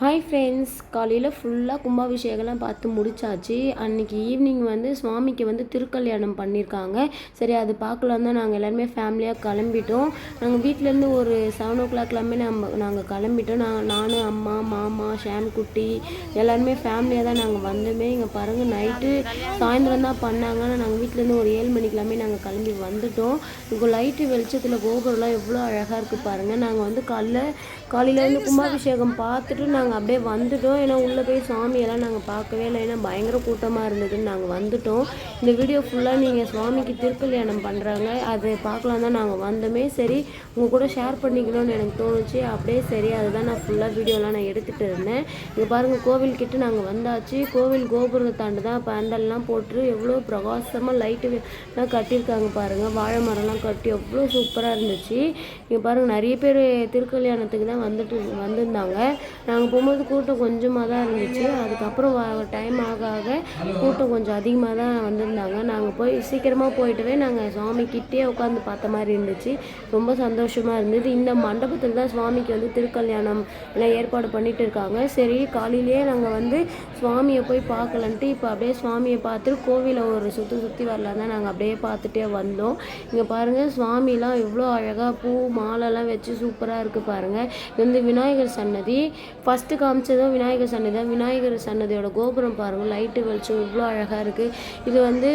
Hi friends காலையில் ஃபுல்லாக கும்பாபிஷேகம்லாம் பார்த்து முடிச்சாச்சு. அன்றைக்கி ஈவினிங் வந்து சுவாமிக்கு வந்து திருக்கல்யாணம் பண்ணியிருக்காங்க சரி அது பார்க்கலாம் தான் நாங்கள் எல்லாருமே ஃபேமிலியாக கிளம்பிட்டோம். நாங்கள் வீட்டிலேருந்து ஒரு செவன் ஓ கிளாக்லாமே நம்ம நாங்கள் கிளம்பிட்டோம். நான் நானும் அம்மா மாமா ஷாம் குட்டி எல்லாருமே ஃபேமிலியாக தான் நாங்கள் வந்தோமே. இங்கே பாருங்கள் நைட்டு சாயந்தரம் தான் பண்ணாங்க ஆனால் நாங்கள் வீட்டிலேருந்து ஒரு ஏழு மணிக்கெல்லாமே நாங்கள் கிளம்பி வந்துட்டோம். இப்போ லைட்டு வெளிச்சத்தில் கோபுரம்லாம் எவ்வளோ அழகாக இருக்குது பாருங்கள் நாங்கள் வந்து காலைல காலையிலேருந்து கும்பாபிஷேகம் பார்த்துட்டு நாங்கள் நாங்கள் அப்படியே வந்துட்டோம். ஏன்னா உள்ளே போய் சாமியெல்லாம் நாங்கள் பார்க்கவே இல்லை. ஏன்னா பயங்கர கூட்டமாக இருந்ததுன்னு நாங்கள் வந்துட்டோம். இந்த வீடியோ ஃபுல்லாக நீங்கள் சுவாமிக்கு திருக்கல்யாணம் பண்ணுறாங்க அதை பார்க்கலாம் தான் நாங்கள் வந்தோமே. சரி உங்கள் கூட ஷேர் பண்ணிக்கணும்னு எனக்கு தோணுச்சு. அப்படியே சரி அதுதான் நான் ஃபுல்லாக வீடியோலாம் நான் எடுத்துகிட்டு இருந்தேன். இங்கே பாருங்கள் கோவில்கிட்ட நாங்கள் வந்தாச்சு. கோவில் கோபுரத்தை தாண்டி தான் பேண்டல்லாம் போட்டு எவ்வளோ பிரகாசமாக லைட்டுலாம் கட்டியிருக்காங்க பாருங்கள் வாழை மரம்லாம் கட்டி எவ்வளோ சூப்பராக இருந்துச்சு. இங்கே பாருங்கள் நிறைய பேர் திருக்கல்யாணத்துக்கு தான் வந்துட்டு வந்திருந்தாங்க. நாங்கள் போகும்போது கூட்டம் கொஞ்சமாக தான் இருந்துச்சு. அதுக்கப்புறம் டைம் ஆக ஆக கூட்டம் கொஞ்சம் அதிகமாக தான் வந்திருந்தாங்க. நாங்கள் போய் சீக்கிரமாக போயிட்டவே நாங்கள் சுவாமி கிட்டே உட்காந்து பார்த்த மாதிரி இருந்துச்சு. ரொம்ப சந்தோஷமாக இருந்தது. இந்த மண்டபத்தில் தான் சுவாமிக்கு வந்து திருக்கல்யாணம் எல்லாம் ஏற்பாடு பண்ணிட்டு இருக்காங்க. சரி காலையிலேயே நாங்கள் வந்து சுவாமியை போய் பார்க்கலன்ட்டு இப்போ அப்படியே சுவாமியை பார்த்துட்டு கோவிலை ஒரு சுற்றி சுற்றி வரலாம் தான் நாங்கள் அப்படியே பார்த்துட்டே வந்தோம். இங்கே பாருங்கள் சுவாமிலாம் எவ்வளோ அழகாக பூ மாலைலாம் வச்சு சூப்பராக இருக்குது பாருங்கள் இது வந்து விநாயகர் சன்னதி ஃபஸ்ட்டு காமிச்சதும் விநாயகர் சன்னதி தான். விநாயகர் சன்னதியோட கோபுரம் பாருங்கள் லைட்டு வெளிச்சம் எவ்வளோ அழகாக இருக்குது இது வந்து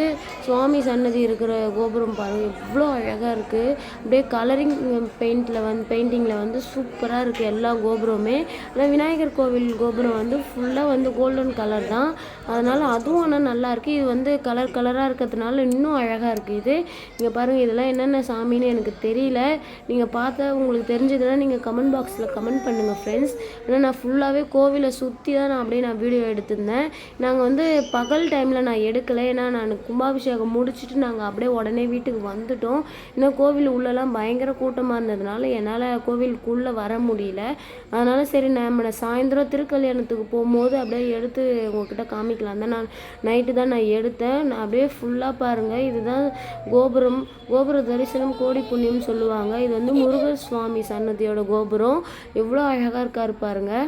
சுவாமி சன்னதி இருக்கிற கோபுரம் பாருங்கள் எவ்வளோ அழகாக இருக்குது அப்படியே கலரிங் பெயிண்டில் வந்து பெயிண்டிங்கில் வந்து சூப்பராக இருக்குது எல்லா கோபுரமே ஆனால் விநாயகர் கோவில் கோபுரம் வந்து ஃபுல்லாக வந்து கோல்டன் கலர் தான். அதனால் அதுவும் ஆனால் நல்லா இருக்குது இது வந்து கலர் கலராக இருக்கிறதுனால இன்னும் அழகாக இருக்குது இது. இங்கே பாருங்கள் இதெல்லாம் என்னென்ன சாமின்னு எனக்கு தெரியல. நீங்கள் பார்த்தா உங்களுக்கு தெரிஞ்சதுன்னா நீங்கள் கமெண்ட் பாக்ஸில் கமெண்ட் பண்ணுங்கள் ஃப்ரெண்ட்ஸ் ஏன்னா நான் ஃபுல்லாகவே கோவிலை சுற்றி தான் நான் அப்படியே நான் வீடியோ எடுத்திருந்தேன். நாங்கள் வந்து பகல் டைமில் நான் எடுக்கலை. ஏன்னா நான் கும்பாபிஷேகம் முடிச்சுட்டு நாங்கள் அப்படியே உடனே வீட்டுக்கு வந்துட்டோம். இன்னும் கோவில் உள்ளெல்லாம் பயங்கர கூட்டமாக இருந்ததுனால என்னால் கோவிலுக்குள்ளே வர முடியல. அதனால் சரி நம்ம சாயந்தரம் திருக்கல்யாணத்துக்கு போகும்போது அப்படியே எடுத்து உங்ககிட்ட காமிக்கலாம். தான் நான் நைட்டு தான் நான் எடுத்தேன். நான் அப்படியே ஃபுல்லாக பாருங்கள் இதுதான் கோபுரம். கோபுர தரிசனம் கோடி புண்ணியம் சொல்லுவாங்க. இது வந்து முருகர் சுவாமி சன்னதியோட கோபுரம். எவ்வளோ அழகாக இருக்காரு பாருங்கள்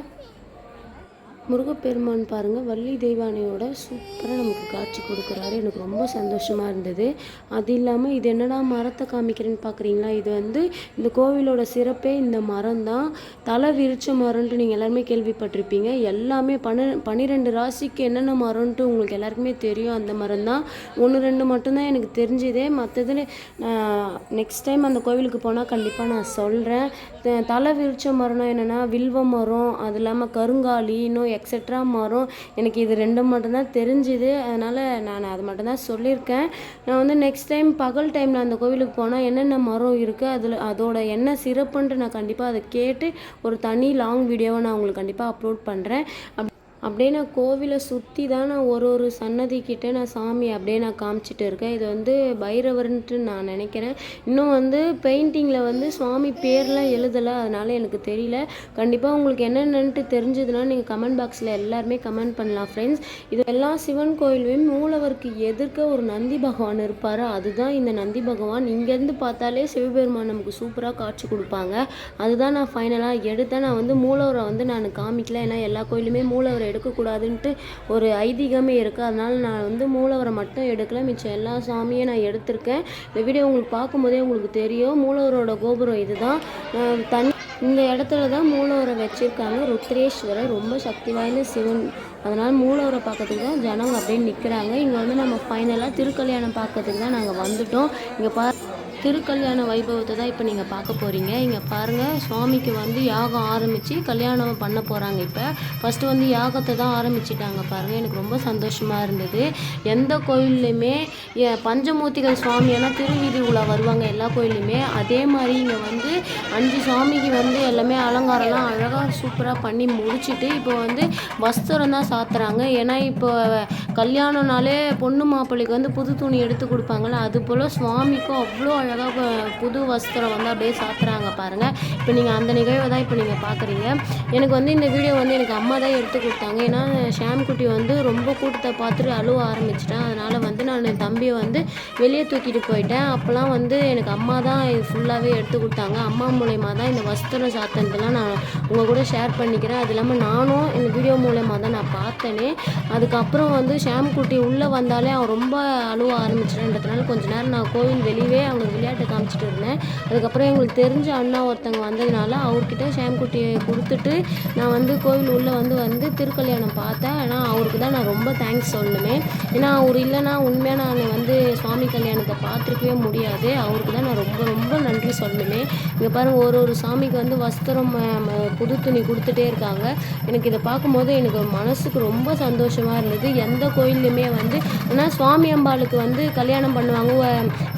முருகப்பெருமான் பாருங்கள் வள்ளி தெய்வானையோட சூப்பராக நமக்கு காட்சி கொடுக்குறாரு. எனக்கு ரொம்ப சந்தோஷமாக இருந்தது. அது இல்லாமல் இது என்னடா மரத்தை காமிக்கிறேன்னு பார்க்குறீங்களா இது வந்து இந்த கோவிலோட சிறப்பே இந்த மரம் தான். தலை விரிச்ச மரம்ன்ட்டு நீங்கள் எல்லாருமே கேள்விப்பட்டிருப்பீங்க. எல்லாமே பன்ன பன்னிரெண்டு ராசிக்கு என்னென்ன மரம்ன்ட்டு உங்களுக்கு எல்லாருக்குமே தெரியும். அந்த மரம் தான். ஒன்று ரெண்டு மட்டும்தான் எனக்கு தெரிஞ்சதே. மற்றதில் நெக்ஸ்ட் டைம் அந்த கோவிலுக்கு போனால் கண்டிப்பாக நான் சொல்கிறேன் தலை விரிச்ச மரம்னா என்னென்னா வில்வ மரம். அது இல்லாமல் கருங்காலி இன்னும் எக்ஸெட்ரா மரம் எனக்கு இது ரெண்டு மட்டும்தான் தெரிஞ்சுது. அதனால் நான் அது மட்டும்தான் சொல்லியிருக்கேன். நான் வந்து நெக்ஸ்ட் டைம் பகல் டைமில் அந்த கோவிலுக்கு போனால் என்னென்ன மரம் இருக்குது அதில் அதோட என்ன சிறப்புன்ட்டு நான் கண்டிப்பாக அதை கேட்டு ஒரு தனி லாங் வீடியோவை நான் உங்களுக்கு கண்டிப்பாக அப்லோட் பண்ணுறேன் அப் அப்படியே நான் கோவிலை சுற்றி தான் நான் ஒரு ஒரு சன்னதி கிட்டே நான் சாமி அப்படியே நான் காமிச்சிட்டு இருக்கேன். இது வந்து பைரவர்ன்ட்டு நான் நினைக்கிறேன். இன்னும் வந்து பெயிண்டிங்கில் வந்து சுவாமி பேர்லாம் எழுதலை அதனால் எனக்கு தெரியல. கண்டிப்பாக உங்களுக்கு என்னென்னட்டு தெரிஞ்சதுன்னா நீங்கள் கமெண்ட் பாக்ஸில் எல்லாருமே கமெண்ட் பண்ணலாம் ஃப்ரெண்ட்ஸ் இது எல்லா சிவன் கோயிலுமே மூலவருக்கு எதிர்க்க ஒரு நந்தி பகவான் இருப்பார். அதுதான் இந்த நந்தி பகவான். இங்கேருந்து பார்த்தாலே சிவபெருமான் நமக்கு சூப்பராக காட்சி கொடுப்பாங்க. அதுதான் நான் ஃபைனலாக எடுத்தேன். நான் வந்து மூலவரை வந்து நான் காமிக்கல. ஏன்னா எல்லா கோயிலுமே மூலவரை எடுக்கக்கூடாதுன்ட்டு ஒரு ஐதீகமே இருக்குது அதனால் நான் வந்து மூலவரை மட்டும் எடுக்கல. மிச்சம் எல்லா சாமியும் நான் எடுத்திருக்கேன். இந்த வீடியோ உங்களுக்கு பார்க்கும்போதே உங்களுக்கு தெரியும். மூலவரோட கோபுரம் இதுதான். தனி இந்த இடத்துல தான் மூலவரை வச்சுருக்காங்க. ருத்ரேஸ்வரர் ரொம்ப சக்தி வாய்ந்த சிவன். அதனால் மூலவரை பார்க்கறதுக்கு தான் ஜனங்க அப்படியே நிற்கிறாங்க இங்கே வந்து நம்ம ஃபைனலாக திருக்கல்யாணம் பார்க்கறதுக்கு தான் நாங்கள் வந்துட்டோம். இங்கே பா திருக்கல்யாண வைபவத்தை தான் இப்போ நீங்கள் பார்க்க போகிறீங்க இங்கே பாருங்கள் சுவாமிக்கு வந்து யாகம் ஆரம்பித்து கல்யாணம் பண்ண போகிறாங்க இப்போ. ஃபஸ்ட்டு வந்து யாகத்தை தான் ஆரம்பிச்சிட்டாங்க பாருங்கள் எனக்கு ரொம்ப சந்தோஷமாக இருந்தது. எந்த கோயில்லையுமே பஞ்சமூர்த்திகள் சுவாமியெல்லாம் திருவீதி உலா வருவாங்க எல்லா கோயிலுமே அதே மாதிரி இங்கே வந்து அஞ்சு சுவாமிக்கு வந்து எல்லாமே அலங்காரம்லாம் அழகாக சூப்பராக பண்ணி முடிச்சுட்டு இப்போ வந்து வஸ்திரம் தான் சாத்துறாங்க. ஏன்னா இப்போ கல்யாணம்னாலே பொண்ணு மாப்பிள்ளைக்கு வந்து புது துணி எடுத்து கொடுப்பாங்கள்ல அது போல் சுவாமிக்கும் அவ்வளோ அழகாக புது வஸ்திரம் வந்து அப்படியே சாத்துறாங்க பாருங்கள் இப்போ நீங்கள் அந்த நிகழ்வை தான் இப்போ நீங்கள் பார்க்குறீங்க எனக்கு வந்து இந்த வீடியோ வந்து எனக்கு அம்மா தான் எடுத்து கொடுத்தாங்க. ஏன்னா ஷாம்குட்டி வந்து ரொம்ப கூட்டத்தை பார்த்துட்டு அழுவ ஆரம்பிச்சிட்டேன் அதனால் வந்து நான் என் தம்பியை வந்து வெளியே தூக்கிட்டு போயிட்டேன். அப்போல்லாம் வந்து எனக்கு அம்மா தான் இது ஃபுல்லாகவே எடுத்து கொடுத்தாங்க. அம்மா மூலயமா தான் இந்த வஸ்திரம் சாத்தினதெல்லாம் நான் உங்கள் கூட ஷேர் பண்ணிக்கிறேன். அது இல்லாமல் நானும் இந்த வீடியோ மூலயமா தான் நான் பார்த்தேனே. அதுக்கப்புறம் வந்து ஷாம்குட்டி உள்ளே வந்தாலே அவன் ரொம்ப அழுவ ஆரம்பிச்சிட்டேன்றதுனால கொஞ்ச நேரம் நான் கோவில் வெளியவே அவனுக்கு விளையாட்டு காமிச்சிட்டு இருந்தேன். அதுக்கப்புறம் எங்களுக்கு தெரிஞ்ச அண்ணா ஒருத்தங்க வந்ததுனால அவர்கிட்ட ஷாம்குட்டியை கொடுத்துட்டு நான் வந்து கோவில் உள்ளே வந்து வந்து திருக்கல்யாணம் பார்த்தேன். ஆனால் அவருக்கு தான் நான் ரொம்ப தேங்க்ஸ் சொல்லணுமே. ஏன்னா அவர் இல்லைன்னா உண்மையாக நான் வந்து சுவாமி கல்யாணத்தை பார்த்துருக்கவே முடியாது. அவருக்கு தான் நான் ரொம்ப ரொம்ப நன்றி சொல்லணுமே. இங்கே பாருங்கள் ஒரு ஒரு சாமிக்கு வந்து வஸ்திரம் புது துணி கொடுத்துட்டே இருக்காங்க. எனக்கு இதை பார்க்கும்போது எனக்கு மனசுக்கு ரொம்ப சந்தோஷமாக இருந்தது. எந்த கோயில்லையுமே வந்து ஏன்னா சுவாமி அம்பாளுக்கு வந்து கல்யாணம் பண்ணுவாங்க.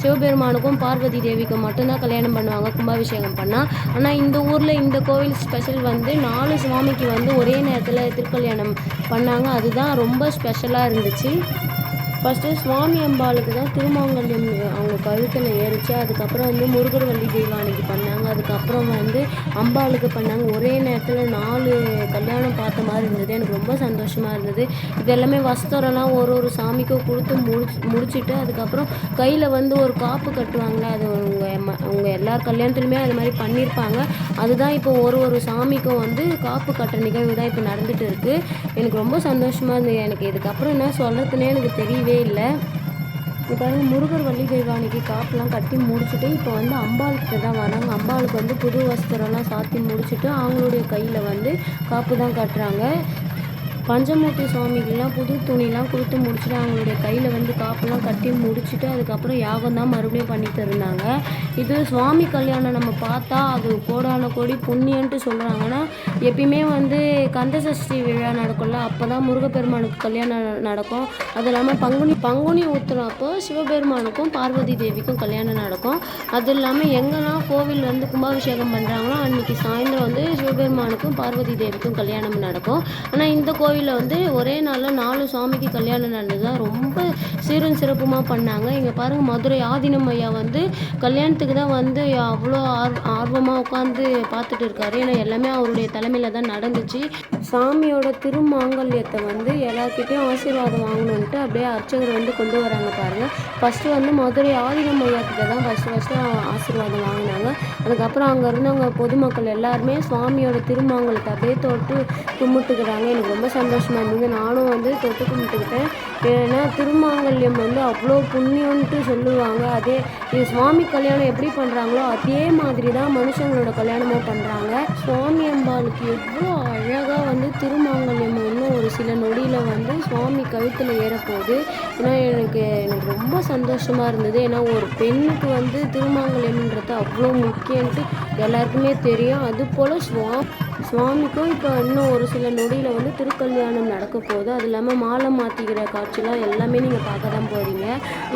சிவபெருமானுக்கும் பார்வதி தேவிக்கு மட்டும்தான் கல்யாணம் பண்ணுவாங்க கும்பாபிஷேகம் பண்ணால் ஆனால் இந்த ஊரில் இந்த கோவில் ஸ்பெஷல் வந்து நாலு சுவாமிக்கு வந்து ஒரே நேரத்தில் திருக்கல்யாணம் பண்ணாங்க. அதுதான் ரொம்ப ஸ்பெஷலாக இருந்துச்சு. ஃபஸ்ட்டு சுவாமி அம்பாளுக்கு தான் திருமாங்கல்யம் அவங்க கழுத்தில் ஏறிச்சு. அதுக்கப்புறம் வந்து முருகர் வள்ளி தெய்வானிக்கு பண்ணாங்க. அதுக்கப்புறம் வந்து அம்பாளுக்கு பண்ணாங்க. ஒரே நேரத்தில் நாலு கல்யாணம் பார்த்த மாதிரி இருந்தது. எனக்கு ரொம்ப சந்தோஷமாக இருந்தது. இது எல்லாமே வஸ்திரம்லாம் ஒரு ஒரு சாமிக்கும் கொடுத்து முடிச்சு முடிச்சுட்டு அதுக்கப்புறம் கையில் வந்து ஒரு காப்பு கட்டுவாங்களே அது உங்கள் உங்கள் எல்லா கல்யாணத்துலையுமே அது மாதிரி பண்ணியிருப்பாங்க அதுதான் இப்போ ஒரு ஒரு சாமிக்கும் வந்து காப்பு கட்டுற நிகழ்வு தான் இப்போ நடந்துகிட்டு இருக்குது எனக்கு ரொம்ப சந்தோஷமாக இருந்தது. எனக்கு இதுக்கப்புறம் என்ன சொல்கிறதுனே எனக்கு தெரியவே இல்லை. இப்போ முருகர் வள்ளி தெய்வானிக்கு காப்பெலாம் கட்டி முடிச்சுட்டு இப்போ வந்து அம்பாளுக்கு தான் வராங்க. அம்பாளுக்கு வந்து புது வஸ்திரம்லாம் சாத்தி முடிச்சுட்டு அவங்களுடைய கையில் வந்து காப்பு தான் கட்டுறாங்க. பஞ்சமூர்த்தி சுவாமிகள்லாம் புது துணிலாம் கொடுத்து முடிச்சுட்டு அவங்களுடைய கையில் வந்து காப்பெல்லாம் கட்டி முடிச்சுட்டு அதுக்கப்புறம் யாகம் தான் மறுபடியும் பண்ணி தருந்தாங்க இது சுவாமி கல்யாணம் நம்ம பார்த்தா அது கோடான கோடி புண்ணியன்ட்டு சொல்கிறாங்கன்னா எப்பயுமே வந்து கந்த சஷ்டி விழா நடக்கும்ல அப்போ தான் முருகப்பெருமானுக்கு கல்யாணம் நடக்கும். அது இல்லாமல் பங்குனி பங்குனி ஊத்துறப்போ சிவபெருமானுக்கும் பார்வதி தேவிக்கும் கல்யாணம் நடக்கும். அது இல்லாமல் எங்கெல்லாம் கோவில் வந்து கும்பாபிஷேகம் பண்ணுறாங்களோ அன்னைக்கு சாயந்தரம் வந்து சிவபெருமானுக்கும் பார்வதி தேவிக்கும் கல்யாணம் நடக்கும். ஆனால் இந்த கோவில் கோயிலில் வந்து ஒரே நாளில் நாலு சாமிக்கு கல்யாணம் நடந்ததுதான். ரொம்ப சீரும் சிறப்புமாக பண்ணாங்க. இங்கே பாருங்கள் மதுரை ஆதினம் ஐயா வந்து கல்யாணத்துக்கு தான் வந்து அவ்வளோ ஆர் ஆர்வமாக உட்காந்து பார்த்துட்டு இருக்காரு. ஏன்னா எல்லாமே அவருடைய தலைமையில் தான் நடந்துச்சு. சாமியோட திருமாங்கல்யத்தை வந்து எல்லார்கிட்டயும் ஆசீர்வாதம் வாங்கணுன்ட்டு அப்படியே அர்ச்சகர் வந்து கொண்டு வராங்க பாருங்கள் ஃபஸ்ட்டு வந்து மதுரை ஆதினம் ஐயா கிட்ட தான் ஃபஸ்ட்டு ஃபஸ்ட்டு ஆசீர்வாதம் வாங்கினாங்க. அதுக்கப்புறம் அங்கே இருந்தவங்க பொதுமக்கள் எல்லாருமே சுவாமியோட திருமாங்கலத்தை அப்படியே தொட்டு கும்பிட்டுக்கிறாங்க. எனக்கு ரொம்ப சந்தோஷம் சந்தோஷமாக இருந்தது. நானும் வந்து தொட்டு கும்பிட்டுக்கிட்டேன். ஏன்னா திருமாங்கல்யம் வந்து அவ்வளோ புண்ணியம்ன்ட்டு சொல்லுவாங்க. அதே இது சுவாமி கல்யாணம் எப்படி பண்ணுறாங்களோ அதே மாதிரி தான் மனுஷங்களோட கல்யாணமும் பண்ணுறாங்க சுவாமி அம்பாளுக்கு எவ்வளோ அழகாக வந்து திருமாங்கல்யம் இன்னும் ஒரு சில நொடியில் வந்து சுவாமி கழுத்தில் ஏறப்போகுது. ஏன்னா எனக்கு எனக்கு ரொம்ப சந்தோஷமாக இருந்தது. ஏன்னா ஒரு பெண்ணுக்கு வந்து திருமாங்கல்யம்ன்றது அவ்வளோ முக்கியன்ட்டு எல்லாருக்குமே தெரியும். அது போல் சுவா சுவாமிக்கும் இப்போ இன்னும் ஒரு சில நொடியில் வந்து திருக்கல்யாணம் நடக்க போகுது. அது இல்லாமல் மாலை மாற்றிக்கிற காட்சிலாம் எல்லாமே நீங்கள் பார்க்க தான் போகிறீங்க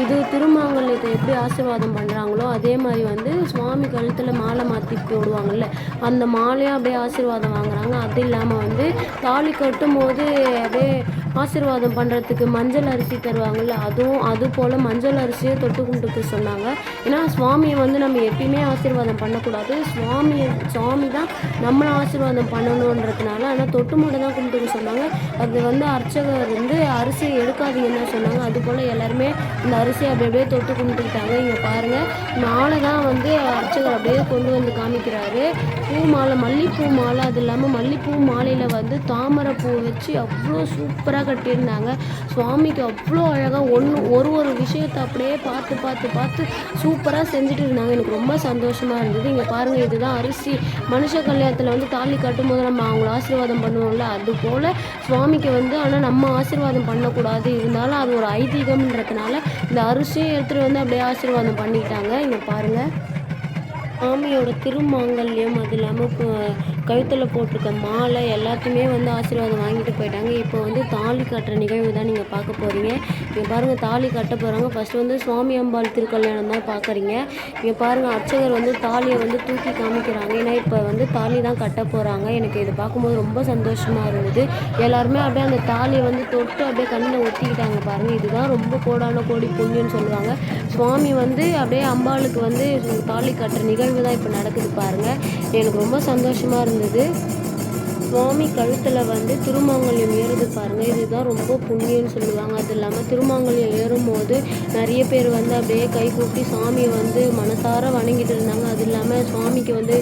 இது திருமாங்கல்யத்தை எப்படி ஆசீர்வாதம் பண்ணுறாங்களோ அதே மாதிரி வந்து சுவாமி கழுத்தில் மாலை மாற்றி போடுவாங்கல்ல அந்த மாலையும் அப்படியே ஆசீர்வாதம் வாங்குறாங்க. அது இல்லாமல் வந்து தாலி கட்டும் போது அப்படியே ஆசீர்வாதம் பண்ணுறதுக்கு மஞ்சள் அரிசி தருவாங்கல்ல அதுவும் அது போல் மஞ்சள் அரிசியை தொட்டு கும்பிட்டுக்க சொன்னாங்க. ஏன்னா சுவாமியை வந்து நம்ம எப்பயுமே ஆசீர்வாதம் பண்ணக்கூடாது. சுவாமி சுவாமி தான் நம்மளை ஆசீர்வாதம் பண்ணணுன்றதுனால ஆனால் தொட்டு மட்டும் தான் கும்பிட்டுக்க சொன்னாங்க. அது வந்து அர்ச்சகர் வந்து அரிசி எடுக்காதீங்கன்னு சொன்னாங்க. அது போல் எல்லாருமே இந்த அரிசியை அப்படி அப்படியே தொட்டு கும்பிட்டுக்கிட்டாங்க. இங்கே பாருங்கள் மாலை தான் வந்து அர்ச்சகர் அப்படியே கொண்டு வந்து காமிக்கிறாரு. பூ மாலை மல்லிப்பூ மாலை அது இல்லாமல் மல்லிப்பூ மாலையில் வந்து தாமரை பூ வச்சு அவ்வளோ சூப்பராக கட்டியிருந்தாங்க. சுவாமிக்கு அவ்வளோ அழகாக ஒன்று ஒரு ஒரு விஷயத்தை அப்படியே பார்த்து பார்த்து பார்த்து சூப்பராக செஞ்சுட்டு இருந்தாங்க. எனக்கு ரொம்ப சந்தோஷமாக இருந்தது. இங்கே பாருங்கள் இதுதான் அரிசி. மனுஷ கல்யாணத்தில் வந்து தாலி கட்டும் போது நம்ம அவங்கள ஆசீர்வாதம் பண்ணுவோம்ல அது போல் சுவாமிக்கு வந்து ஆனால் நம்ம ஆசீர்வாதம் பண்ணக்கூடாது. இருந்தாலும் அது ஒரு ஐதீகம்ன்றதுனால இந்த அரிசியை எடுத்துகிட்டு வந்து அப்படியே ஆசீர்வாதம் பண்ணிக்கிட்டாங்க. இங்கே பாருங்கள் சாமியோட திருமாங்கல்யம் அது இல்லாமல் கழுத்தில் போட்டிருக்க மாலை எல்லாத்தையுமே வந்து ஆசீர்வாதம் வாங்கிட்டு போயிட்டாங்க. இப்போ வந்து தாலி கட்டுற நிகழ்வு தான் நீங்கள் பார்க்க போகிறீங்க இங்கே பாருங்கள் தாலி கட்ட போகிறாங்க ஃபஸ்ட்டு வந்து சுவாமி அம்பாள் திருக்கல்யாணம் தான் பார்க்குறீங்க இங்கே பாருங்கள் அர்ச்சகர் வந்து தாலியை வந்து தூக்கி காமிக்கிறாங்க. ஏன்னா இப்போ வந்து தாலி தான் கட்ட போகிறாங்க எனக்கு இதை பார்க்கும்போது ரொம்ப சந்தோஷமாக இருந்தது. எல்லாருமே அப்படியே அந்த தாலியை வந்து தொட்டு அப்படியே கண்ணில் ஒத்திக்கிட்டாங்க பாருங்கள் இதுதான் ரொம்ப கோடான கோடி புண்ணியம்னு சொல்லுவாங்க. சுவாமி வந்து அப்படியே அம்பாளுக்கு வந்து தாலி கட்டுற நிகழ்வு தான் இப்போ நடக்குது பாருங்கள் எனக்கு ரொம்ப சந்தோஷமாக இருந்தது. சுவாமி கழுத்தில் வந்து திருமாங்கல்யம் ஏறுது பாருங்கள் இதுதான் ரொம்ப புண்ணியம்னு சொல்லுவாங்க. அது இல்லாமல் திருமாங்கல்யம் ஏறும்போது நிறைய பேர் வந்து அப்படியே கை கூப்பி சாமியை வந்து மனசார வணங்கிட்டு இருந்தாங்க. அது இல்லாமல் சுவாமிக்கு வந்து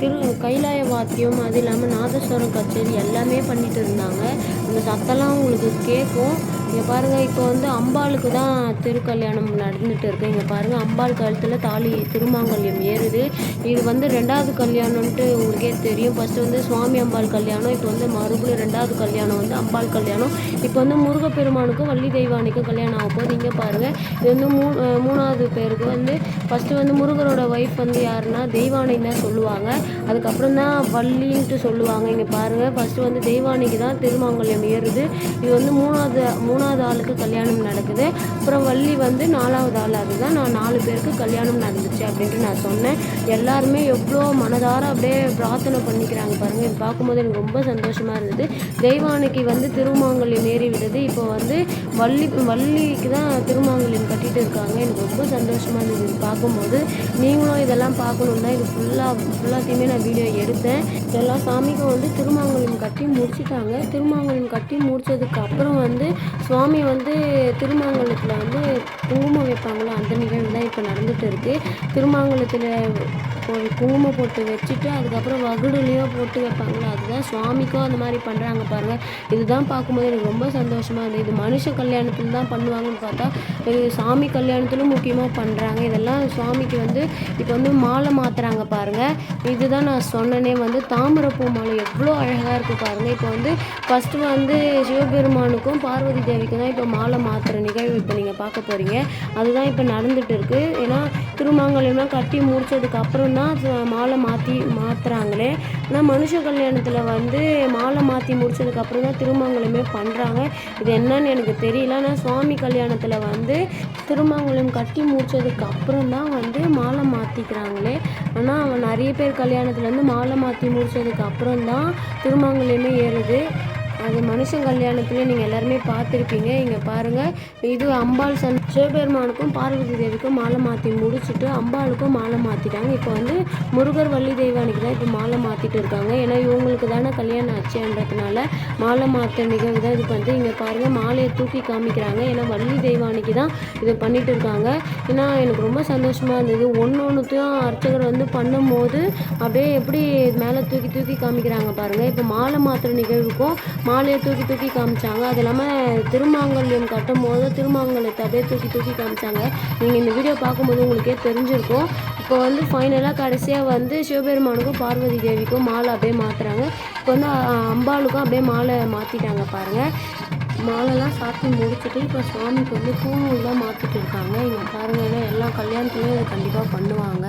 திரு கைலாய வாத்தியம் அது இல்லாமல் நாதஸ்வரம் கச்சேரி எல்லாமே பண்ணிட்டு இருந்தாங்க. அந்த சத்தம்லாம் உங்களுக்கு கேட்கும். இங்கே பாருங்கள் இப்போ வந்து அம்பாளுக்கு தான் திருக்கல்யாணம் நடந்துட்டு இருக்கு. இங்கே பாருங்கள் அம்பாள் கழுத்தில் தாலி திருமாங்கல்யம் ஏறுது. இது வந்து ரெண்டாவது கல்யாணம்ன்ட்டு உங்களுக்கே தெரியும். ஃபஸ்ட்டு வந்து சுவாமி அம்பாள் கல்யாணம் இப்போ வந்து மறுபடியும் ரெண்டாவது கல்யாணம் வந்து அம்பாள் கல்யாணம். இப்போ வந்து முருகப்பெருமானுக்கும் வள்ளி தெய்வானிக்கும் கல்யாணம் ஆகும் போது இங்கே பாருங்கள் இது வந்து மூ மூணாவது பேருக்கு வந்து ஃபஸ்ட்டு வந்து முருகரோட ஒய்ஃப் வந்து யாருன்னா தெய்வானைன்னு தான் சொல்லுவாங்க. அதுக்கப்புறம் தான் வள்ளின்ட்டு சொல்லுவாங்க. இங்கே பாருங்கள் ஃபஸ்ட்டு வந்து தெய்வானைக்கு தான் திருமாங்கல்யம் ஏறுது. இது வந்து மூணாவது மூணாவது ஆளுக்கு கல்யாணம் நடக்குது. அப்புறம் வள்ளி வந்து நாலாவது ஆள் அதுதான் நான் நாலு பேருக்கு கல்யாணம் நடந்துச்சு அப்படின்ட்டு நான் சொன்னேன். எல்லாருமே எவ்வளோ மனதார அப்படியே பிரார்த்தனை பண்ணிக்கிறாங்க பாருங்கள் இது பார்க்கும்போது எனக்கு ரொம்ப சந்தோஷமாக இருந்தது. தெய்வானைக்கு வந்து திருமாங்கல்யம் ஏறி விட்டது இப்போ வந்து வள்ளி வள்ளிக்கு தான் திருமாங்கல்யம் கட்டிட்டு இருக்காங்க. எனக்கு ரொம்ப சந்தோஷமாக இருந்தது பார்க்கும்போது. நீங்களும் இதெல்லாம் பார்க்கணுன்னா இது ஃபுல்லாக ஃபுல்லாக ஃபுல்லாத்தையுமே நான் வீடியோ எடுத்தேன். எல்லா சாமிக்கும் வந்து திருமாங்கலம் கட்டி முடிச்சுட்டாங்க. திருமாங்கலம் கட்டி முடித்ததுக்கு அப்புறம் வந்து சுவாமி வந்து திருமாங்கலத்தில் வந்து குங்குமம் வைப்பாங்களோ அந்த நிகழ்வு தான் இப்போ நடந்துகிட்டு இருக்குது திருமாங்கலத்தில் ஒரு குங்குமம் போட்டு வச்சுட்டு அதுக்கப்புறம் வகுடுலேயோ போட்டு வைப்பாங்களோ அதுதான் சுவாமிக்கும் அந்த மாதிரி பண்ணுறாங்க பாருங்கள் இதுதான் பார்க்கும்போது எனக்கு ரொம்ப சந்தோஷமாக இருந்தது. இது மனுஷ கல்யாணத்தில் தான் பண்ணுவாங்கன்னு பார்த்தா இது சாமி கல்யாணத்திலும் முக்கியமாக பண்ணுறாங்க இதெல்லாம் சுவாமிக்கு வந்து இப்போ வந்து மாலை மாற்றுறாங்க பாருங்கள் இது இதுதான் நான் சொன்னனே வந்து தாமரைப்பூ மாலை எவ்வளோ அழகாக இருக்குது பாருங்கள் இப்போ வந்து ஃபஸ்ட்டு வந்து சிவபெருமானுக்கும் பார்வதி தேவிக்கும் தான் இப்போ மாலை மாற்றுற நிகழ்வு இப்போ நீங்கள் பார்க்க போகிறீங்க அதுதான் இப்போ நடந்துகிட்டு இருக்குது ஏன்னா திருமாங்கல்யம்லாம் கட்டி முடிச்சதுக்கு அப்புறம் தான் மாலை மாற்றி மாற்றுறாங்களே ஆனால் மனுஷ கல்யாணத்தில் வந்து மாலை மாற்றி முடித்ததுக்கப்புறம் தான் திருமாங்கல்யமே பண்ணுறாங்க இது என்னன்னு எனக்கு தெரியல. ஆனால் சுவாமி கல்யாணத்தில் வந்து திருமாங்கல்யம் கட்டி முடிச்சதுக்கு அப்புறம் தான் வந்து மாலை மாற்றிக்கிறாங்களே ஆனால் நிறைய பேர் கல்யாணத்தில் வந்து மாலை மாற்றி முடிச்சதுக்கு அப்புறம் தான் திருமாங்கல்யமே ஏறுது. அது மனுஷன் கல்யாணத்தில் நீங்கள் எல்லாருமே பார்த்துருப்பீங்க. இங்கே பாருங்கள் இது அம்பாள் சன் சிவபெருமானுக்கும் பார்வதி தேவிக்கும் மாலை மாற்றி முடிச்சுட்டு அம்பாளுக்கும் மாலை மாற்றிட்டாங்க இப்போ வந்து முருகர் வள்ளி தெய்வானுக்கு தான் இப்போ மாலை மாற்றிட்டு இருக்காங்க. ஏன்னா இவங்களுக்கு தானே கல்யாணம் ஆச்சுன்றதுனால மாலை மாற்ற நிகழ்வு தான் இது வந்து. இங்கே பாருங்கள் மாலையை தூக்கி காமிக்கிறாங்க. ஏன்னா வள்ளி தெய்வானிக்கு தான் இதை பண்ணிட்டு இருக்காங்க. ஏன்னா எனக்கு ரொம்ப சந்தோஷமாக இருந்தது. ஒன்று ஒன்றுத்தையும் அர்ச்சகர் வந்து பண்ணும்போது அப்படியே எப்படி மேலே தூக்கி தூக்கி காமிக்கிறாங்க பாருங்கள் இப்போ மாலை மாற்றுற நிகழ்வுக்கும் மாலையை தூக்கி தூக்கி காமிச்சாங்க. அது இல்லாமல் திருமாங்கல்யம் கட்டும் போது திருமாங்கல்யத்தை அப்படியே தூக்கி தூக்கி காமிச்சாங்க. நீங்கள் இந்த வீடியோ பார்க்கும்போது உங்களுக்கே தெரிஞ்சிருக்கும். இப்போ வந்து ஃபைனலாக கடைசியாக வந்து சிவபெருமானுக்கும் பார்வதி தேவிக்கும் மாலை அப்படியே மாற்றுறாங்க இப்போ வந்து அம்பாளுக்கும் அப்படியே மாலை மாற்றிட்டாங்க பாருங்கள் மாலைலாம் சாப்பிட்டு முடிச்சுட்டு இப்போ சுவாமிக்கு வந்து பூநூல்லாம் மாற்றிட்டு இருக்காங்க. இங்கே பாருங்கள் எல்லா கல்யாணத்துலேயும் இதை கண்டிப்பாக பண்ணுவாங்க.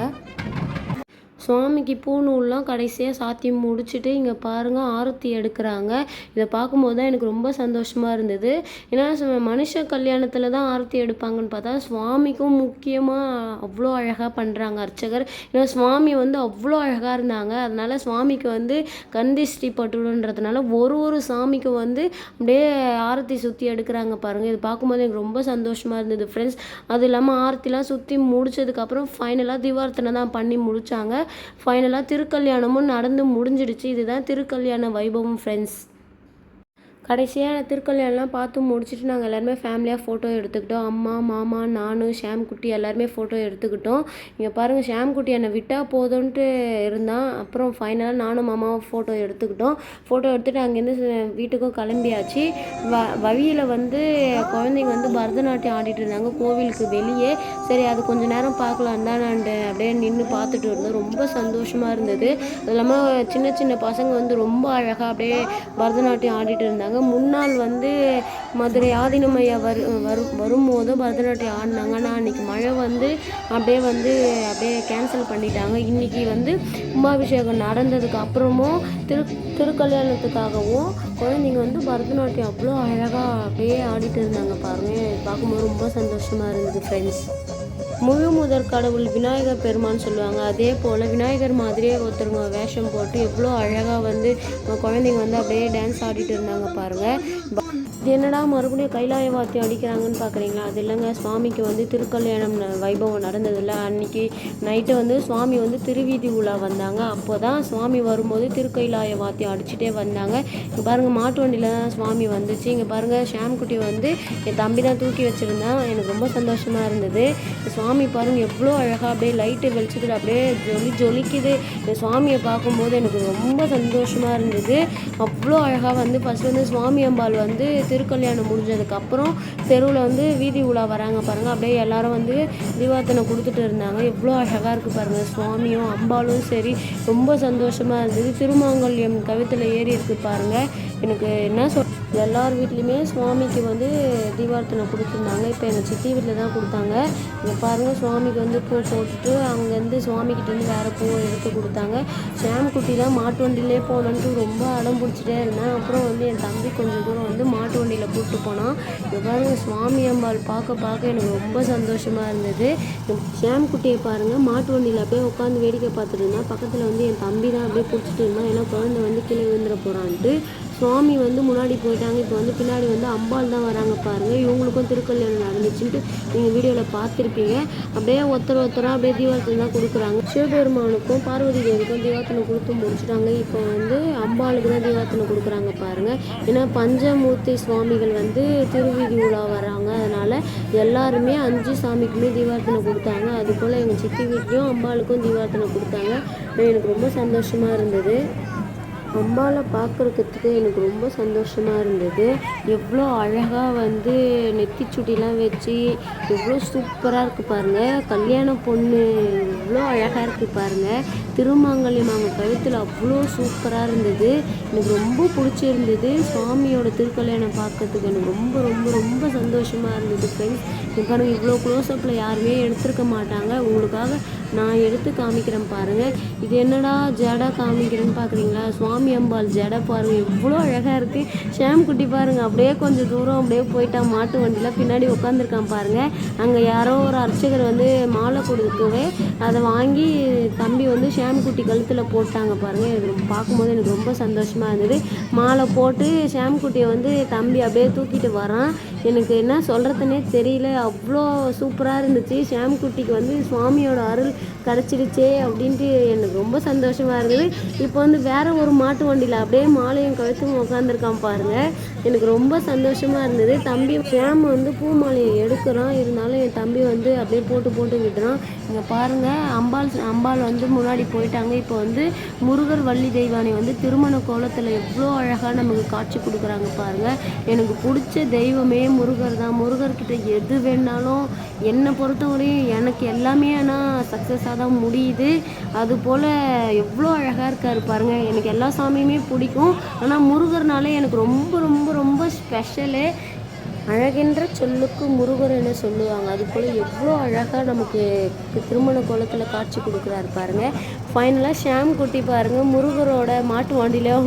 சுவாமிக்கு பூநூல்லாம் கடைசியாக சாத்தி முடிச்சுட்டு இங்கே பாருங்கள் ஆரத்தி எடுக்கிறாங்க. இதை பார்க்கும்போது தான் எனக்கு ரொம்ப சந்தோஷமாக இருந்தது. ஏன்னா மனுஷ கல்யாணத்தில் தான் ஆரத்தி எடுப்பாங்கன்னு பார்த்தா சுவாமிக்கும் முக்கியமாக அவ்வளோ அழகாக பண்ணுறாங்க அர்ச்சகர். ஏன்னா சுவாமி வந்து அவ்வளோ அழகாக இருந்தாங்க. அதனால சுவாமிக்கு வந்து கந்திஷ்டி பட்டுடுன்றதுனால ஒரு ஒரு சாமிக்கு வந்து அப்படியே ஆரத்தி சுற்றி எடுக்கிறாங்க பாருங்கள் இது பார்க்கும்போது எனக்கு ரொம்ப சந்தோஷமாக இருந்தது ஃப்ரெண்ட்ஸ் அது இல்லாமல் ஆரத்திலாம் சுற்றி முடிச்சதுக்கப்புறம் ஃபைனலாக தீபார்த்தனை தான் பண்ணி முடித்தாங்க ஃபைனலாக திருக்கல்யாணமும் நடந்து முடிஞ்சிடுச்சு. இதுதான் திருக்கல்யாண வைபவம் ஃப்ரெண்ட்ஸ் கடைசியாக திருக்கல்யாணம்லாம் பார்த்து முடிச்சுட்டு நாங்கள் எல்லாருமே ஃபேமிலியாக ஃபோட்டோ எடுத்துக்கிட்டோம். அம்மா மாமா நான் ஷாம் குட்டி எல்லாருமே ஃபோட்டோ எடுத்துக்கிட்டோம். இங்கே பாருங்கள் ஷாம் குட்டி என்னை விட்டால் போதும்ன்ட்டு இருந்தான். அப்புறம் ஃபைனலாக நானும் மாமாவும் ஃபோட்டோ எடுத்துக்கிட்டோம். ஃபோட்டோ எடுத்துகிட்டு அங்கேருந்து வீட்டுக்கும் கிளம்பியாச்சு. வ வழியில் வந்து குழந்தைங்க வந்து பரதநாட்டியம் ஆடிட்டு இருந்தாங்க. கோவிலுக்கு வெளியே. சரி அது கொஞ்ச நேரம் பார்க்கலாம் தான் நான் அப்படியே நின்று பார்த்துட்டு இருந்தோம். ரொம்ப சந்தோஷமாக இருந்தது. அது இல்லாமல் சின்ன சின்ன பசங்க வந்து ரொம்ப அழகாக அப்படியே பரதநாட்டியம் ஆடிட்டு இருந்தாங்க. ஆடினாங்க முன்னாள் வந்து மதுரை ஆதினமையா வரு வரு வரும்போது பரதநாட்டியம் ஆடினாங்க. ஆனால் அன்றைக்கி மழை வந்து அப்படியே வந்து அப்படியே கேன்சல் பண்ணிட்டாங்க. இன்றைக்கி வந்து கும்பாபிஷேகம் நடந்ததுக்கு அப்புறமும் திரு திருக்கல்யாணத்துக்காகவும் குழந்தைங்க வந்து பரதநாட்டியம் அவ்வளோ அழகாக அப்படியே ஆடிட்டு இருந்தாங்க பாருங்கள் பார்க்கும்போது ரொம்ப சந்தோஷமாக இருந்தது ஃப்ரெண்ட்ஸ் முழு முதற் கடவுள் விநாயகர் பெருமான்னு சொல்லுவாங்க. அதே போல் விநாயகர் மாதிரியே ஒருத்தருங்க வேஷம் போட்டு எவ்வளோ அழகாக வந்து குழந்தைங்க வந்து அப்படியே டான்ஸ் ஆடிட்டு இருந்தாங்க பாருங்கள் இது என்னடா மறுபடியும் கைலாய வாத்தியம் அடிக்கிறாங்கன்னு பார்க்குறீங்களா? அது இல்லைங்க. சுவாமிக்கு வந்து திருக்கல்யாணம் ந- வைபவம் நடந்ததில்ல. அன்னைக்கு நைட்டு வந்து சுவாமி வந்து திருவீதி உலா வந்தாங்க. அப்போ தான் சுவாமி வரும்போது திருக்கைலாய வாத்தியம் அடிச்சுட்டே வந்தாங்க. இங்கே பாருங்கள் மாட்டு வண்டியில் தான் சுவாமி வந்துச்சு. இங்கே பாருங்கள் ஷாம்குட்டி வந்து என் தம்பி தான் தூக்கி வச்சுருந்தான். எனக்கு ரொம்ப சந்தோஷமாக இருந்தது. சுவாமி பாருங்கள் எவ்வளோ அழகாக அப்படியே லைட்டு வெளிச்சத்தில் அப்படியே ஜொலி ஜொலிக்குது. இந்த சுவாமியை பார்க்கும்போது எனக்கு ரொம்ப சந்தோஷமாக இருந்தது. அவ்வளோ அழகாக வந்து ஃபஸ்ட் வந்து சுவாமி அம்பாள் வந்து திருக்கல்யாணம் முடிஞ்சதுக்கப்புறம் தெருவில் வந்து வீதி உலா வராங்க பாருங்கள் அப்படியே எல்லாரும் வந்து தீபாத்தனை கொடுத்துட்டு இருந்தாங்க. எவ்வளோ அழகாக இருக்குது பாருங்கள் சுவாமியும் அம்பாலும் சரி ரொம்ப சந்தோஷமாக இருந்தது. திருமாங்கல்யம் கவித்தில் ஏறி இருக்குது பாருங்கள் எனக்கு என்ன சொல் எல்லார் வீட்லேயுமே சுவாமிக்கு வந்து தீபார்த்தனை கொடுத்துருந்தாங்க. இப்போ எங்கள் சித்தி வீட்டில் தான் கொடுத்தாங்க. இங்கே பாருங்கள் சுவாமிக்கு வந்து பூ போட்டுட்டு அங்கேருந்து சுவாமிக்கிட்டேருந்து வேறு பூ எடுத்து கொடுத்தாங்க. ஷாம் குட்டி தான் மாட்டு வண்டியிலே போகணுன்ட்டு ரொம்ப அடம் பிடிச்சிட்டே இருந்தேன். அப்புறம் வந்து என் தம்பி கொஞ்சம் தூரம் வந்து மாட்டு வண்டியில் கூப்பிட்டு போனான். இங்கே பாருங்கள் சுவாமி அம்பாள் பார்க்க பார்க்க எனக்கு ரொம்ப சந்தோஷமாக இருந்தது. ஷாம் குட்டியை பாருங்கள் மாட்டு வண்டியில் அப்படியே உட்காந்து வேடிக்கை பார்த்துட்டு இருந்தேன். பக்கத்தில் வந்து என் தம்பி தான் அப்படியே பிடிச்சிட்டு இருந்தான். ஏன்னா குழந்தை வந்து கீழே விழுந்துட போகிறான்ட்டு சுவாமி வந்து முன்னாடி போயிட்டாங்க. இப்போ வந்து பின்னாடி வந்து அம்பாள் தான் வராங்க பாருங்கள் இவங்களுக்கும் திருக்கல்யாணம் நடந்துச்சுன்ட்டு நீங்கள் வீடியோவில் பார்த்துருப்பீங்க. அப்படியே ஒருத்தர் ஒருத்தராக அப்படியே தீபாவளி தான் கொடுக்குறாங்க. சிவபெருமானுக்கும் பார்வதி தேவிக்கும் தீபாவளி கொடுத்து முடிச்சிட்டாங்க. இப்போ வந்து அம்பாளுக்கு தான் தீபாவளி கொடுக்குறாங்க பாருங்கள் ஏன்னா பஞ்சமூர்த்தி சுவாமிகள் வந்து திருவீதி உலா வராங்க. அதனால் எல்லாருமே அஞ்சு சாமிக்குமே தீபாவளி கொடுத்தாங்க. அதுபோல் எங்கள் சித்தி வீட்லேயும் அம்பாளுக்கும் தீபாவளி கொடுத்தாங்க. எனக்கு ரொம்ப சந்தோஷமாக இருந்தது. அம்பாவை பார்க்குறதுக்கு எனக்கு ரொம்ப சந்தோஷமாக இருந்தது. எவ்வளோ அழகாக வந்து நெத்திச்சுட்டிலாம் வச்சு எவ்வளோ சூப்பராக இருக்குது பாருங்கள் கல்யாண பொண்ணு எவ்வளோ அழகாக இருக்குது பாருங்கள் திருமாங்கல்யம் அவங்க கழுத்தில் அவ்வளோ சூப்பராக இருந்தது. எனக்கு ரொம்ப பிடிச்சிருந்தது. சுவாமியோட திருக்கல்யாணம் பார்க்கறதுக்கு எனக்கு ரொம்ப ரொம்ப ரொம்ப சந்தோஷமாக இருந்தது ஃப்ரெண்ட்ஸ் பாருங்கள் இவ்வளோ க்ளோஸ்அப்பில் யாருமே எடுத்திருக்க மாட்டாங்க. உங்களுக்காக நான் எடுத்து காமிக்கிறேன் பாருங்கள் இது என்னடா ஜடை காமிக்கிறேன்னு பார்க்குறீங்களா சுவாமி அம்பாள் ஜடை பாருங்கள் எவ்வளோ அழகாக இருக்குது ஷாம் குட்டி பாருங்கள் அப்படியே கொஞ்சம் தூரம் அப்படியே போயிட்டா மாட்டு வண்டியில் பின்னாடி உட்காந்துருக்கான் பாருங்கள் அங்கே யாரோ ஒரு அர்ச்சகர் வந்து மாலை கொடுக்கவே அதை வாங்கி தம்பி வந்து ஷாம் குட்டி கழுத்தில் போட்டாங்க பாருங்கள் எனக்கு ரொம்ப- பார்க்கும்போது எனக்கு ரொம்ப சந்தோஷமாக இருந்தது. மாலை போட்டு ஷாம் குட்டியை வந்து தம்பி அப்படியே தூக்கிட்டு வரான். எனக்கு என்ன சொல்கிறதுனே தெரியல. அவ்வளோ சூப்பராக இருந்துச்சு. ஷாம் குட்டிக்கு வந்து சுவாமியோட அருள் கிடச்சிடுச்சே அப்படின்ட்டு எனக்கு ரொம்ப சந்தோஷமாக இருந்தது. இப்போ வந்து வேற ஒரு மாட்டு வண்டியில் அப்படியே மாலையும் கழுத்தும் உட்காந்துருக்கான் பாருங்க. எனக்கு ரொம்ப சந்தோஷமாக இருந்தது. தம்பி ஷாம் வந்து பூ மாலையை எடுக்கிறான். இருந்தாலும் என் தம்பி வந்து அப்படியே போட்டு போட்டு விடுறான் இங்கே பாருங்கள் அம்பாள் அம்பாள் வந்து முன்னாடி போயிட்டாங்க. இப்போ வந்து முருகர் வள்ளி தெய்வானை வந்து திருமண கோலத்தில் எவ்வளோ அழகாக நமக்கு காட்சி கொடுக்குறாங்க பாருங்கள் எனக்கு பிடிச்ச தெய்வமே முருகர் தான். முருகர்கிட்ட எது வேணாலும் என்னை பொறுத்தவரையும் எனக்கு எல்லாமே ஆனால் சக்ஸஸாக தான் முடியுது. அதுபோல் எவ்வளோ அழகாக இருக்கார் பாருங்கள் எனக்கு எல்லா சாமியுமே பிடிக்கும். ஆனால் முருகர்னாலே எனக்கு ரொம்ப ரொம்ப ரொம்ப ஸ்பெஷலு அழகென்ற சொல்லுக்கு முருகர் என சொல்லுவாங்க. அது போல் எவ்வளோ அழகாக நமக்கு திருமண கோலத்தில் காட்சி கொடுக்குறாரு பாருங்க. ஃபைனலாக ஷாம் குட்டி பாருங்கள் முருகரோட மாட்டு வண்டியில்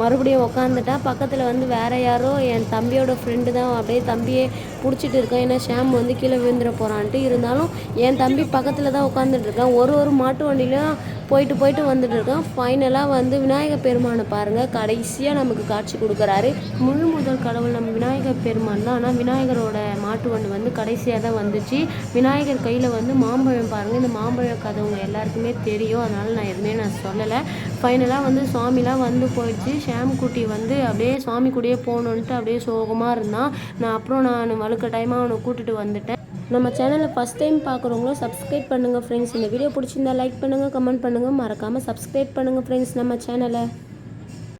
மறுபடியும் உக்காந்துட்டா பக்கத்தில் வந்து வேற யாரோ என் தம்பியோட ஃப்ரெண்டு தான். அப்படியே தம்பியே பிடிச்சிட்டு இருக்கான். ஏன்னா ஷாம் வந்து கீழே விழுந்துட போகிறான்ட்டு இருந்தாலும் என் தம்பி பக்கத்தில் தான் உட்காந்துட்டு இருக்கான். ஒரு ஒரு மாட்டு வண்டியிலும் போயிட்டு போயிட்டு வந்துட்டு இருக்கான். ஃபைனலாக வந்து விநாயகர் பெருமானை பாருங்கள் கடைசியாக நமக்கு காட்சி கொடுக்குறாரு. முழு முதல் கடவுள் நம்ம விநாயகர் பெருமான் தான். ஆனால் விநாயகரோட மாட்டு வண்டி வந்து கடைசியாக தான் வந்துச்சு. விநாயகர் கையில் வந்து மாம்பழம் பாருங்கள் இந்த மாம்பழம் கதை எல்லாருக்குமே தெரியும். அதனால் நான் எதுவுமே நான் சொல்லலை. ஃபைனலாக வந்து சுவாமிலாம் வந்து போயிடுச்சு. ஷாம் குட்டி வந்து அப்படியே சுவாமி கூடயே போகணுன்ட்டு அப்படியே சோகமாக இருந்தான் நான் அப்புறம் நான் வழுக்க டைமாக அவனை கூட்டிட்டு வந்துட்டேன். நம்ம சேனலை ஃபஸ்ட் டைம் பார்க்குறவங்களும் சப்ஸ்கிரைப் பண்ணுங்கள் ஃப்ரெண்ட்ஸ் இந்த வீடியோ பிடிச்சிருந்தா லைக் பண்ணுங்கள் கமெண்ட் பண்ணுங்கள் மறக்காமல் சப்ஸ்கிரைப் பண்ணுங்கள் ஃப்ரெண்ட்ஸ் நம்ம சேனலை